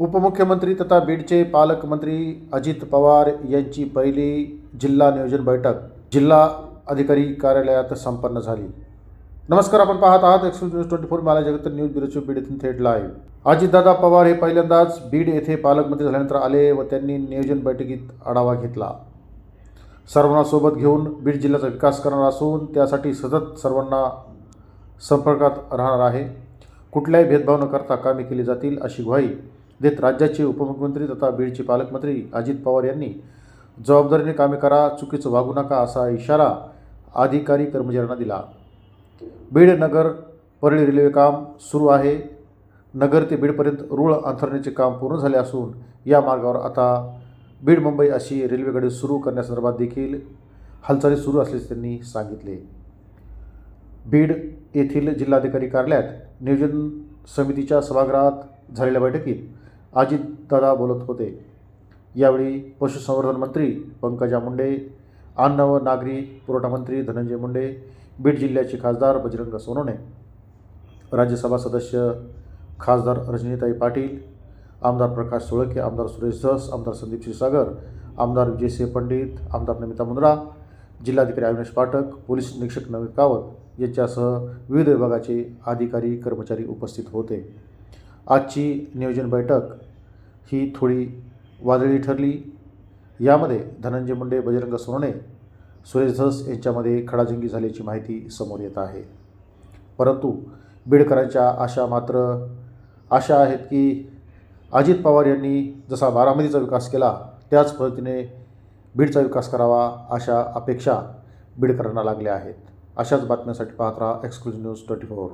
उपमुख्यमंत्री तथा बीडचे पालकमंत्री अजित पवार यांची पहिली जिल्हा नियोजन बैठक जिल्हा अधिकारी कार्यालयात संपन्न झाली. नमस्कार आपण पाहत आहात एक्सप्रेस न्यूज ट्वेंटी फोर मला जगत न्यूज ब्युरोची बीड येथून थेट लाईव्ह अजितदादा पवार हे पहिल्यांदाच बीड येथे पालकमंत्री झाल्यानंतर आले व त्यांनी नियोजन बैठकीत आढावा घेतला. सर्वांना सोबत घेऊन बीड जिल्ह्याचा विकास करणार असून त्यासाठी सतत सर्वांना संपर्कात राहणार आहे. कुठल्याही भेदभाव न करता कामे केली जातील अशी ग्वाही देत राज्याचे उपमुख्यमंत्री तथा बीडचे पालकमंत्री अजित पवार यांनी जबाबदारीने कामे करा चुकीचं वागू नका असा इशारा अधिकारी कर्मचाऱ्यांना दिला. बीड नगर परळी रेल्वे काम सुरू आहे. नगर ते बीडपर्यंत रूळ अंथरण्याचे काम पूर्ण झाले असून या मार्गावर आता बीड मुंबई अशी रेल्वेगाडी सुरू करण्यासंदर्भात देखील हालचाली सुरू असल्याचे त्यांनी सांगितले. बीड येथील जिल्हाधिकारी कार्यालयात नियोजन समितीच्या सभागृहात झालेल्या बैठकीत अजितदादा बोलत होते. यावेळी पशुसंवर्धन मंत्री पंकजा मुंडे अन्न व नागरी पुरवठा मंत्री धनंजय मुंडे बीड जिल्ह्याचे खासदार बजरंग सोनवणे राज्यसभा सदस्य खासदार रजनीताई पाटील आमदार प्रकाश सोळके आमदार सुरेश धस आमदार संदीप क्षीरसागर आमदार विजयसिंह पंडित आमदार नमिता मुंद्रा जिल्हाधिकारी अविनाश पाठक पोलीस निरीक्षक नवीन कावत यांच्यासह विविध विभागाचे अधिकारी कर्मचारी उपस्थित होते. आजची नियोजन बैठक ही थोडी वादळी ठरली. यामध्ये धनंजय मुंडे बजरंग सोनणे सुरेश धस यांच्यामध्ये खडाजंगी झाल्याची माहिती समोर येत आहे. परंतु बीडकरांच्या आशा मात्र आशा आहेत की अजित पवार यांनी जसा बारामतीचा विकास केला त्याच पद्धतीने बीडचा विकास करावा अशा अपेक्षा बीडकरांना लागल्या आहेत. अशाच बातम्यांसाठी पाहत राहा एक्सक्लुझिव्ह न्यूज ट्वेंटी फोर